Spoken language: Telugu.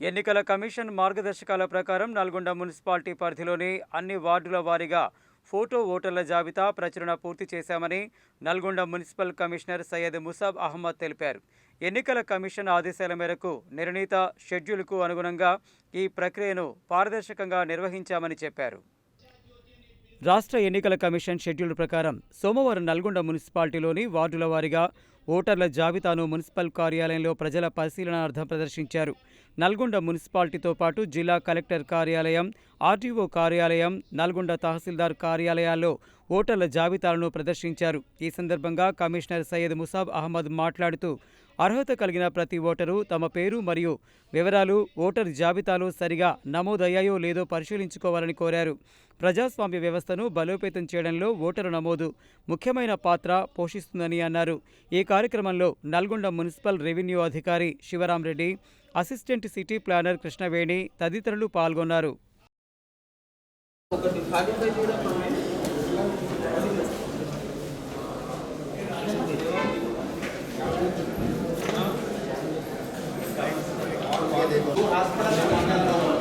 ఎన్నికల కమిషన్ మార్గదర్శకాల ప్రకారం నల్గొండ మున్సిపాలిటీ పరిధిలోని అన్ని వార్డుల వారీగా ఫోటో ఓటర్ల జాబితా ప్రచురణ పూర్తి చేశామని నల్గొండ మున్సిపల్ కమిషనర్ సయ్యద్ ముసాబ్ అహ్మద్ తెలిపారు. ఎన్నికల కమిషన్ ఆదేశాల మేరకు నిర్ణీత షెడ్యూల్కు అనుగుణంగా ఈ ప్రక్రియను పారదర్శకంగా నిర్వహించామని చెప్పారు. రాష్ట్ర ఎన్నికల కమిషన్ షెడ్యూల్ ప్రకారం సోమవారం నల్గొండ మున్సిపాలిటీలోని వార్డుల వారీగా ఓటర్ల జాబితాను మున్సిపల్ కార్యాలయంలో ప్రజల పరిశీలనార్థం ప్రదర్శించారు. నల్గొండ మున్సిపాలిటీతో పాటు జిల్లా కలెక్టర్ కార్యాలయం ఆర్టీఓ కార్యాలయం నల్గొండ తహసీల్దార్ కార్యాలయాల్లో ఓటర్ల జాబితాలను ప్రదర్శించారు. ఈ సందర్భంగా కమిషనర్ సయ్యద్ ముసాబ్ అహ్మద్ మాట్లాడుతూ అర్హత కలిగిన ప్రతి ఓటరు తమ పేరు మరియు వివరాలు ఓటర్ జాబితాలో సరిగా నమోదయ్యాయో లేదో పరిశీలించుకోవాలని కోరారు. ప్రజాస్వామ్య వ్యవస్థను బలోపేతం చేయడంలో ఓటరు నమోదు ముఖ్యమైన పాత్ర పోషిస్తుందని అన్నారు. ఈ కార్యక్రమంలో నల్గొండ మున్సిపల్ రెవెన్యూ అధికారి Sivaram Reddy assistant city planner Krishnaveni తదితరులు పాల్గొన్నారు. ఒకటి హాస్పిటల్ ఖాతాదారు